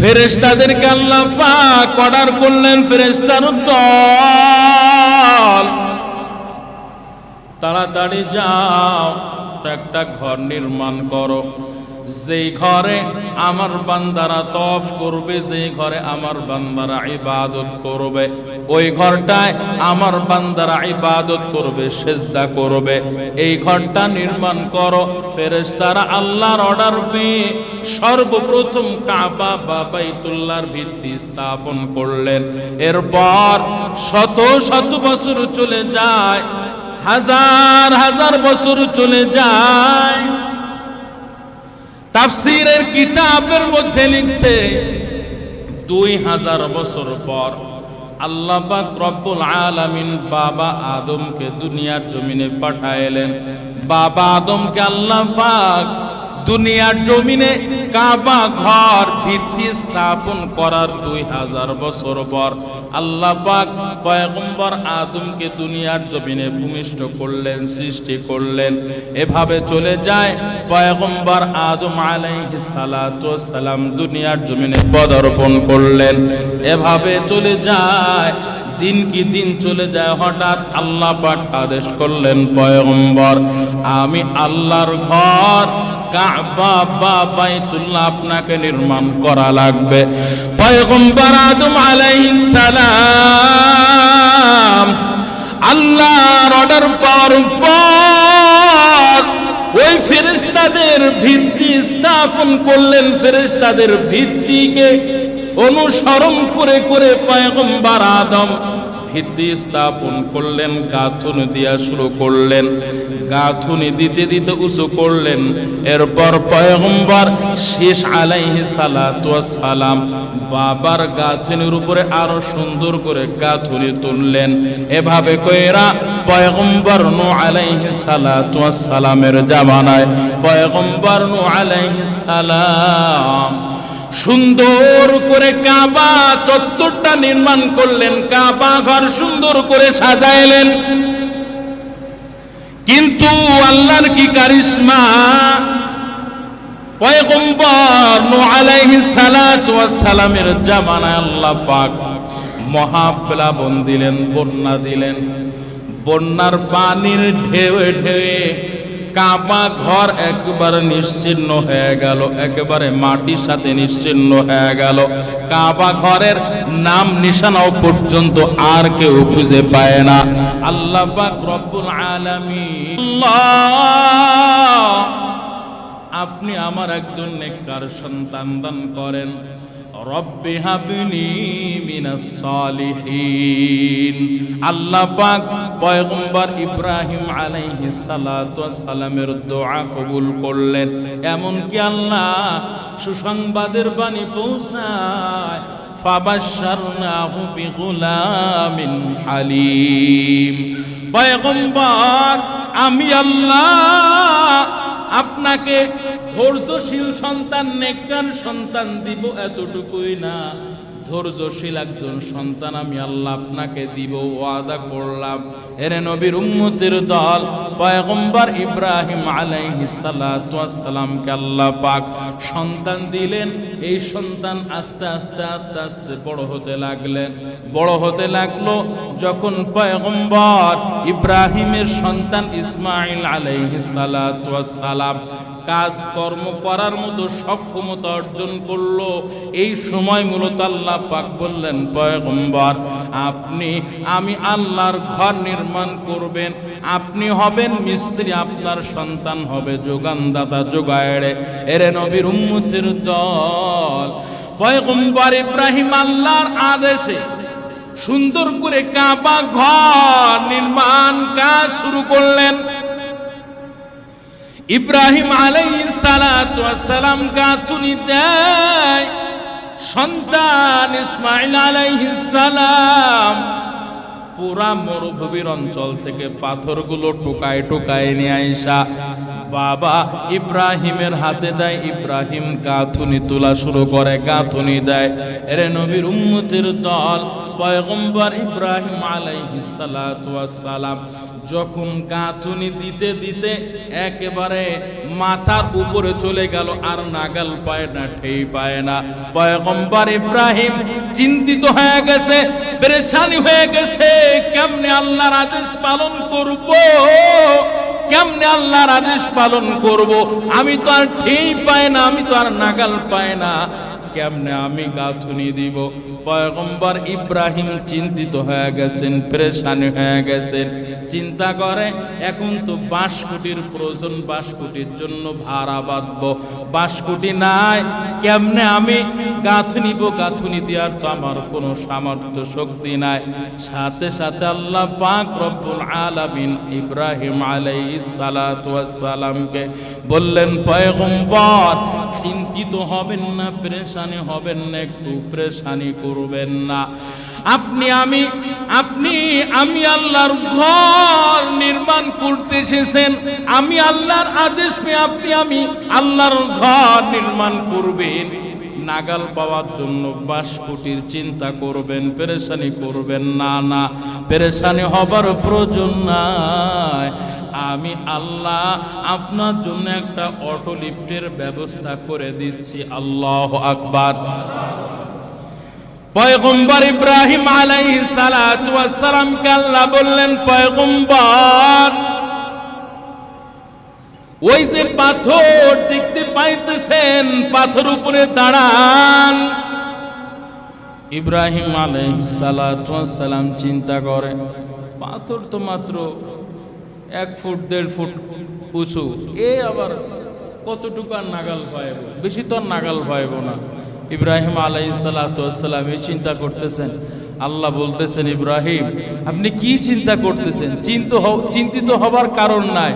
ফেরেশতাদেরকে আল্লাহ পাক অর্ডার করলেন ফেরেস্তার দল। তাড়াতাড়ি যাও একটা ঘর নির্মাণ করো। যেই ঘরে আমার বান্দারা তফ করবে, যেই ঘরে আমার বান্দারা ইবাদত করবে, ওই ঘরটায় আমার বান্দারা ইবাদত করবে, সেজদা করবে। এই ঘরটা নির্মাণ করো, ফেরেশতারা আল্লাহর অর্ডার পেয়ে সর্বপ্রথম কাবা বা বাইতুল্লাহর ভিত্তি স্থাপন করলেন। এরপর শত শত বছর চলে যায়, হাজার হাজার বছর চলে যায়। তাফসিরের কিতাবের মধ্যে লিখছে, দুই হাজার বছর পর আল্লাহ পাক রব্বুল আলামিন বাবা আদমকে দুনিয়ার জমিনে পাঠাইলেন। বাবা আদমকে আল্লাহ পাক দুনিয়ার জমিনে কাবা ঘর ভিত্তি স্থাপন করার দুই হাজার বছর পর আল্লাহ পাক পয়গম্বর আদমকে দুনিয়ার জমিনে ভূমিষ্ঠ করলেন, সৃষ্টি করলেন। এভাবে চলে যায় পয়গম্বর আদম আলাইহিস সালাতু সালাম দুনিয়ার জমিনে পদার্পণ করলেন। এভাবে চলে যায়, দিন কি দিন চলে যায়, হঠাৎ আল্লাহ পাক আদেশ করলেন পয়গম্বর, আমি আল্লাহর ঘর কাবা বা বাইতুল্লাহ আপনাকে নির্মাণ করা লাগবে। পয়গম্বর আদম আলাইহিস সালাম আল্লাহর অর্ডার পাওয়ার পর ওই ফেরেশতাদের ভিত্তি স্থাপন করলেন। ফেরেশতাদের ভিত্তিকে অনুসরণ করে করে পয়গম্বর আদম ভিত্তি স্থাপন করলেন, গাঁথুনি দিয়া শুরু করলেন, গাঁথুনি দিতে দিতে উঁচু করলেন। এরপর পয়গম্বর শেষ আলাইহি সালাম বাবার গাঁথুনির উপরে আরও সুন্দর করে গাঁথুনি তুললেন। এভাবে কইরা পয়গম্বর নু আলাইহি সালামের জামানায়, পয়গম্বর নু আলাইহি সালাম সুন্দর করে কাবা চত্বরটা নির্মাণ করলেন, কাবা ঘর সুন্দর করে সাজাইলেন। কিন্তু আল্লাহর কি কারিশমা? পয়গম্বর নূহ আলাইহিস সালাতু সালামের জামানায় আল্লাহ পাক মহাপ্লাবন দিলেন, বন্যা দিলেন। বন্যার পানির ঢেউ ঢেউয়ে কাবা ঘর একবারে নিশ্চিন্ন হয়ে গেল, একেবারে মাটির সাথে নিশ্চিন্ন হয়ে গেল। কাবা ঘরের নাম নিশানাও পর্যন্ত আর কেউ খুঁজে পায় না। আল্লাহ রব্বুল আলামিন আপনি আমার একজন নেককার সন্তান দান করেন। রব্বি হাবনি মিনাস সালিহিন। আল্লাহ পাক পয়গম্বর ইব্রাহিম আলাইহিস সালাতু সালামের দোয়া কবুল করলেন। এমন কি আল্লাহ সুসংবাদের বাণী পৌঁছায়, ফাবাশশারনাহু বিগুলামিন হালিম। পয়গম্বর, আমি আল্লাহ আপনাকে ধৈর্যশীল সন্তান নেককার সন্তান দিব এতটুকুই না। ধৈর্যশীল একজন সন্তান আমি আল্লাহ আপনাকে দিব, ওয়াদা করলাম। এরে নবীর উম্মতের দল, পয়গম্বর ইব্রাহিম আলাইহিস সালাতু ওয়াস সালামকে আল্লাহ পাক সন্তান দিলেন। এই সন্তান আস্তে আস্তে আস্তে আস্তে বড় হতে লাগলেন। বড় হতে লাগল যখন পয়গম্বর ইব্রাহিমের সন্তান ইসমাইল আলাইহিস সালাতু সালাম কাজকর্ম করার মতো সক্ষমতা অর্জন করল। এই সময় মূলত আল্লাহ পাক বললেন, পয়গম্বর, আপনি, আমি আল্লাহর ঘর নির্মাণ করবেন। আপনি হবেন মিস্ত্রি, আপনার সন্তান হবে যোগানদাতা যোগায়ড়ে এরে নবীর উম্মতের দল। পয়গম্বর ইব্রাহিম আল্লাহর আদেশে সুন্দর করে কাবা ঘর নির্মাণ কাজ শুরু করলেন। ইব্রাহিম আলাইসালাম গাঁথুনি দেয়। সন্তান ইসমাইল আলাইসালাম সালাম পুরা মরুভূমির অঞ্চল থেকে পাথরগুলো টোকায় টোকায় নিয়ে আইসা। বাবা ইব্রাহিমের হাতে দেয়, ইব্রাহিম গাঁথুনি তোলা শুরু করে, গাঁথুনি দেয়। এরে নবীর উম্মতের দল, পয়গম্বর ইব্রাহিম সালাম, যখন গাঁথুনি দিতে দিতে একেবারে মাথার উপরে চলে গেল, আর নাগাল পায় না, ঠেই পায় না। পয়গম্বর ইব্রাহিম চিন্তিত হয়ে গেছে, পরেশানি হয়ে গেছে, কেমনে আল্লাহর আদেশ পালন করব? কেমনে আল্লাহর আদেশ পালন করব? আমি তো আর ঠেই পাই না, আমি তো আর নাগাল পাই না। কেমনে আমি গাঁথুনি দিব? পয়গম্বর ইব্রাহিম চিন্তিত হয়ে গেছেন, পরেশানি হয়ে গেছেন। চিন্তা করে, এখন তো বাঁশকুটির প্রয়োজন, বাঁশকুটির জন্য ভাড়া বাঁধবো। বাঁশকুটি নাই, কেমনে আমি গাঁথুনিব গাঁথুনি দেওয়ার তো আমার কোনো সামর্থ্য, শক্তি নাই। সাথে সাথে আল্লাহ পাক রব্বুল আলামিন ইব্রাহিম আলাইহিস সালাতু সালামকে বললেন, পয়গম্বর, চিন্তিত হবেন না, পরেশানি হবেন না, একটু পরেশানি করবেন না। আপনি, আমি আপনি, আমি আল্লাহর ঘর নির্মাণ করতে এসেছেন। আমি আল্লাহর আদেশ পেয়ে আপনি, আমি আল্লাহর ঘর নির্মাণ করবেন। নাগাল পাওয়ার জন্য বাস কোটির চিন্তা করবেন, পেরেশানি করবেন। না না, পেরেশানি হবার প্রয়োজন নাই। আমি আল্লাহ আপনার জন্য একটা অটো লিফটের ব্যবস্থা করে দিচ্ছি। আল্লাহ আকবার। পয়গম্বর ইব্রাহিম আলাই সালামকে আল্লাহ বললেন, পয়গম্বর, ওই যে পাথর দেখতে পাইতেছেন, পাথর উপরে দাঁড়ান। ইব্রাহিম ওয়াস সালাম চিন্তা করে, পাথর তো মাত্র এক ফুট, দেড় ফুট উঁচু, এ আবার কতটুকু আর নাগাল পাইব? বেশি তো আর নাগাল পাইব না। ইব্রাহিম আলাই সালাতাম এই চিন্তা করতেছেন। আল্লাহ বলতেছেন, ইব্রাহিম, আপনি কি চিন্তা করতেছেন? চিন্ত চিন্তিত হবার কারণ নাই।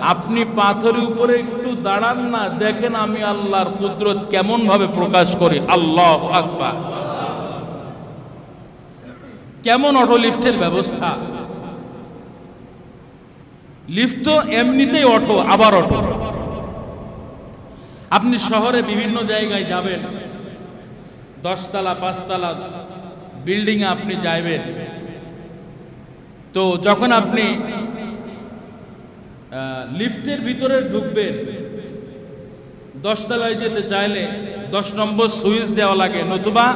আপনি পাথরের উপরে একটু দাঁড়ান না, দেখেন আমি আল্লাহর কুদরত কেমন ভাবে প্রকাশ করি। আল্লাহ আকবার। কেমন অটো লিফটের ব্যবস্থা? লিফট তো এমনিতেই অটো, আবার অটো। আপনি শহরে বিভিন্ন জায়গায় যাবেন। দশতলা, পাঁচতলা বিল্ডিং আপনি যাইবেন। তো যখন আপনি লিফটের ভিতরে ঢুকবেন, দশতলায় যেতে চাইলে দশ নম্বর সুইচ দেওয়া লাগে, নতুবা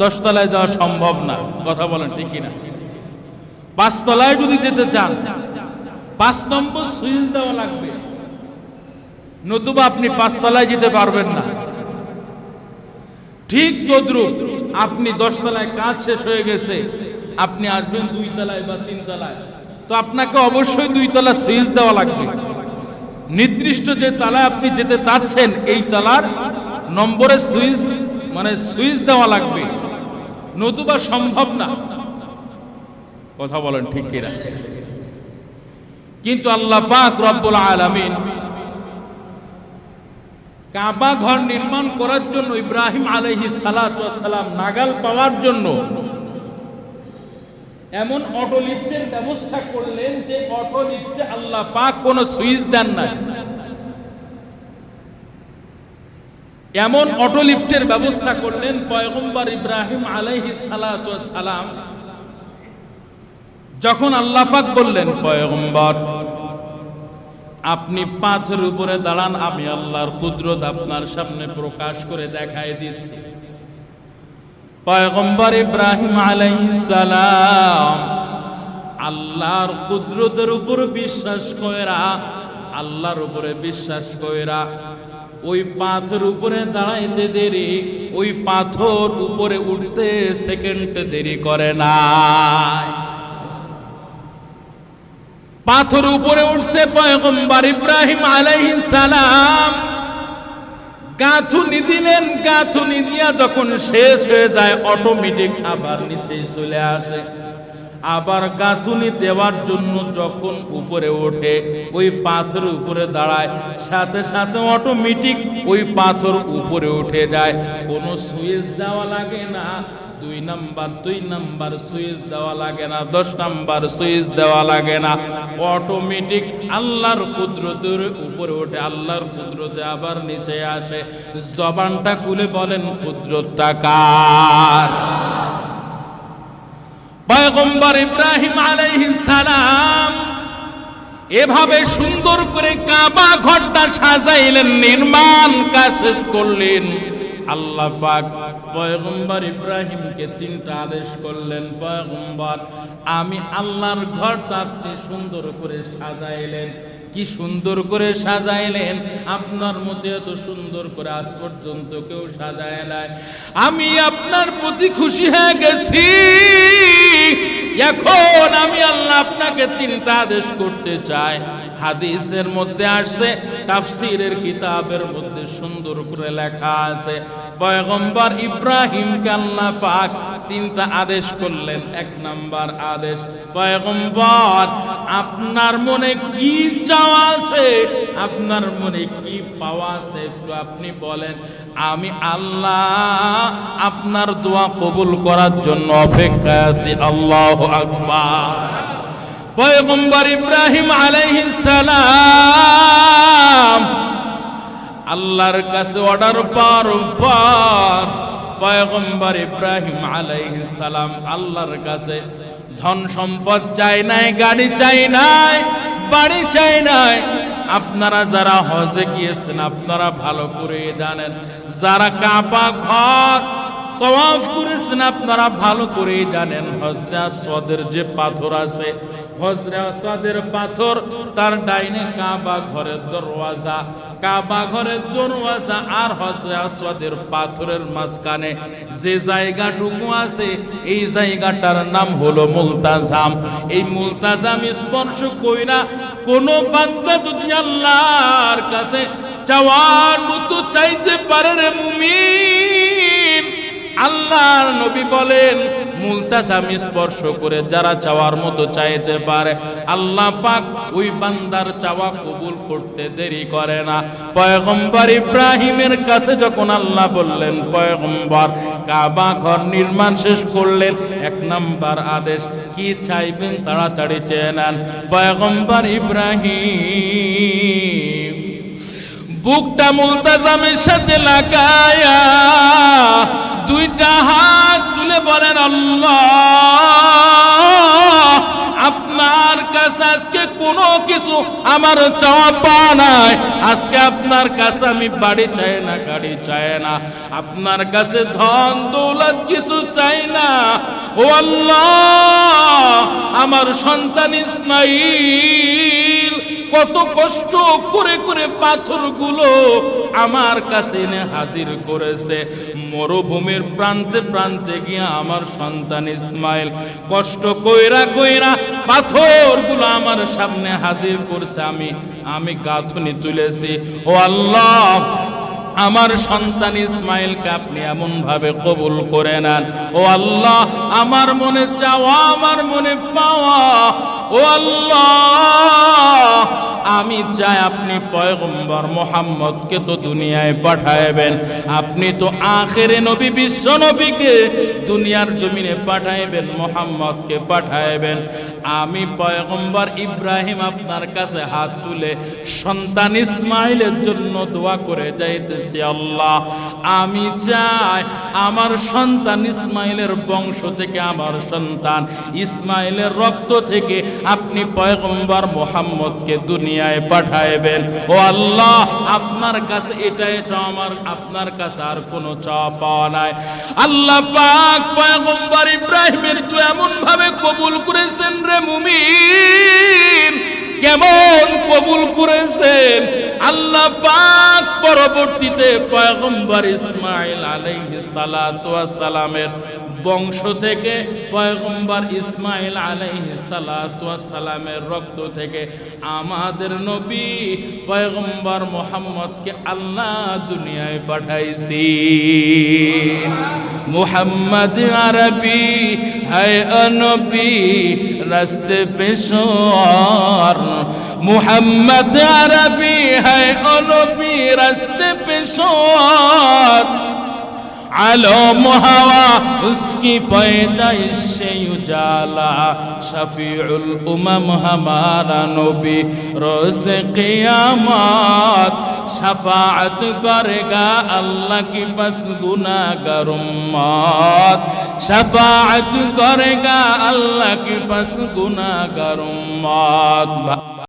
দশতলায় যাওয়া সম্ভব না। কথা বলেন ঠিক কিনা? পাঁচতলায় যদি যেতে চান, পাঁচ নম্বর সুইচ দেওয়া লাগবে। নতুবা আপনি পাঁচতলায় যেতে পারবেন না। ঠিক তদ্রুপ, আপনি দশতলায় কাজ শেষ হয়ে গেছে, আপনি আসবেন দুই তলায় বা তিন তলায় তো আপনাকে অবশ্যই দুই তলা সুইচ দেওয়া লাগবে। নির্দিষ্ট যে তালায় আপনি যেতে চাচ্ছেন, এই তালার নম্বরে সুইচ মানে সুইচ দেওয়া লাগবে। নতুবা সম্ভব না। কথা বলেন ঠিক কিনা? কিন্তু আল্লাহ পাক রব্বুল আলামিন কাবা ঘর নির্মাণ করার জন্য ইব্রাহিম আলহি সালাম নাগাল পাওয়ার জন্য এমন অটো লিফটের ব্যবস্থা করলেন যে অটো লিফটে আল্লাহ পাক কোন সুইচ দেন না এমন অটো লিফটের ব্যবস্থা করলেন পয়গম্বর ইব্রাহিম আলাইহি সালাম যখন আল্লাহ পাক বললেন, পয়গম্বর আপনি পাথর উপরে দাঁড়ান, আমি আল্লাহর কুদরত আপনার সামনে প্রকাশ করে দেখাই দিচ্ছি। পয়গম্বর ইব্রাহিম আলাইসালাম আল্লাহর কুদরতের উপর বিশ্বাস কইরা, আল্লাহর উপরে বিশ্বাস কইরা ওই পাথর উপরে দাঁড়াইতে দেরি, ওই পাথর উপরে উঠতে সেকেন্ড দেরি করে না পাথর উপরে উঠছে পয়গম্বর ইব্রাহিম আলাইহিস সালাম। গাঁথুনি দিলেন, গাঁথুনি দিয়া যখন শেষ হয়ে যায় অটোমেটিক আবার নিচে চলে আসে। আবার গাঁথুনি দেওয়ার জন্য যখন উপরে ওঠে, ওই পাথর উপরে দাঁড়ায়। সাথে সাথে অটোমেটিক ওই পাথর উপরে উঠে যায়। কোনো সুইচ দেওয়া লাগে না দুই নাম্বার দুই নাম্বার সুইচ দেওয়া লাগে না, দশ নাম্বার সুইচ দেওয়া লাগে না। অটোমেটিক আল্লাহর কুদরতের উপরে ওঠে, আল্লাহর কুদরতে আবার নিচে আসে। জবানটা খুলে বলেন, কুদরতটা কার? পয়গম্বর ইব্রাহিম আলাইহিস সালাম এভাবে সুন্দর করে কাবা ঘরটা সাজাইলেন, নির্মাণ কাজ শেষ করলেন। আল্লাহ পাক পয়গম্বর ইব্রাহিমকে তিনটা আদেশ করলেন, পয়গম্বর, আমি আল্লাহর ঘরটা আপনি সুন্দর করে সাজাইলেন। কি সুন্দর করে সাজাইলেন? আপনার মতো এত সুন্দর করে আজ পর্যন্ত কেউ সাজায় নাই। আমি আপনার প্রতি খুশি হয়ে গেছি। এখন আমি আল্লাহ আপনাকে তিনটা আদেশ করতে চাই। হাদিসের মধ্যে আসছে, তাফসিরের কিতাবের মধ্যে সুন্দর করে লেখা আছে, পয়গম্বর ইব্রাহিম আল্লাহ পাক তিনটা আদেশ করলেন, এক নাম্বার আদেশ, পয়গম্বর, আপনার মনে কি চাওয়া আছে? আপনার মনে কি পাওয়া আছে? একটু আপনি বলেন, আমি আল্লাহ আপনার দোয়া কবুল করার জন্য অপেক্ষায় আছি, আল্লাহ আকবার। পয়গম্বর ইব্রাহিম সালাম আল্লাহর কাছে অর্ডার পার পার পয়গম্বর ইব্রাহিম সালাম আল্লাহর কাছে ধন সম্পদ চাই নাই, গাড়ি চাই নাই, বাড়ি চাই নাই। আপনারা যারা হজে গিয়েছেন, আপনারা ভালো করে জানেন। যারা কাপা ঘর তওয়াফ করেছেন, আপনারা ভালো করে জানেন। হজরে আসওয়াদের যে পাথর আছে হজরে আসওয়াদের পাথর, তার ডাইনে কাবা ঘরের দরওয়াজা। কাবা ঘরের দরওয়াজা আর হজরে আসওয়াদের পাথরের মাঝখানে যে জায়গাটুকু আছে, এই জায়গাটার নাম হলো মুলতাজাম। এই মুলতাজাম স্পর্শ কইরা কোন বান্দা যদি আল্লাহর কাছে চাওয়ার মতো চাইতে পারে রে মুমিন, আল্লাহর নবী বলেন মুলতাসাম স্পর্শ করে যারা চাওয়ার মতো চাইতে পারে, আল্লাহ পাক ওই বান্দার চাওয়া কবুল করতে দেরি করে না। পয়গম্বর ইব্রাহিমের কাছে যখন আল্লাহ বললেন, পয়গম্বর, কাবা ঘর নির্মাণ শেষ করলেন, এক নাম্বার আদেশ, কি চাইবেন তাড়াতাড়ি চেয়ে নেন। পয়গম্বর ইব্রাহিম বুকটা মুলতাজামের সাথে লাগায়া দুইটা হাত তুলে বলেন, আল্লাহ, আপনার কাছে আজকে কোনো কিছু আমার পাওয়া নাই। আজকে আপনার কাছে আমি বাড়ি চাই না, গাড়ি চাই না। আপনার কাছে ধন দৌলত কিছু চাই না। ও আল্লাহ, আমার সন্তান ইসমাইল কত কষ্ট করে করে পাথরগুলো আমার কাছে এনে হাজির করেছে। মরুভূমির প্রান্তে প্রান্তে গিয়ে আমার সন্তান ইসমাইল কষ্ট কইরা কইরা পাথরগুলো আমার সামনে হাজির করছে। আমি আমি গাঁথনি তুলেছি। ও আল্লাহ, আমার সন্তান ইসমাইলকে আপনি এমন ভাবে কবুল করে নেন। ও আল্লাহ, আমার মনে চাওয়া, আমার মনে পাওয়া ও আল্লাহ, আমি চাই আপনি পয়গম্বর মোহাম্মদকে তো দুনিয়ায় পাঠাইবেন। আপনি তো আখেরে নবী, বিশ্ব নবীকে দুনিয়ার জমিনে পাঠাইবেন, মোহাম্মদকে পাঠাইবেন। আমি পয়গম্বর ইব্রাহিম আপনার কাছে হাত তুলে সন্তান ইসমাইলের জন্য দোয়া করে যাইতেছি, আল্লাহ। আমি চাই আমার সন্তান ইসমাইলের বংশ থেকে আমার সন্তান ইসমাইলের রক্ত থেকে আপনি পয়গম্বর মোহাম্মদকে দুনিয়ায় পাঠাইবেন। ও আল্লাহ, আপনার কাছে এটাই চাও আমার, আপনার কাছে আর কোনো চাওয়া পাওয়া নাই। আল্লাহ পাক পয়গম্বর ইব্রাহিমের তো এমন ভাবে কবুল করেছেন রে মুমিন। কেমন কবুল করেছেন? আল্লাহ পাক পরবর্তীতে পয়গম্বর ইসমাইল আলাইহিস সালাতু সালামের বংশ থেকে পয়গম্বর ইসমাইল আলাইহিস সালাতু সালামের রক্ত থেকে আমাদের নবী পয়গম্বর মোহাম্মদকে আল্লাহ দুনিয়ায় পাঠাইছি মোহাম্মদ আরবি, হায় নবী রাস্তে পেশোয়ার محمد عربي هاي قلبي رست بشوار. आलम हवा उसकी पैदाइश से उजाला शफीउल उमम हमारा नबी रोज क़ियामत शफाअत करेगा अल्लाह की बस गुनाहगार उम्मत शफाअत करेगा अल्लाह की बस गुनाहगार उम्मत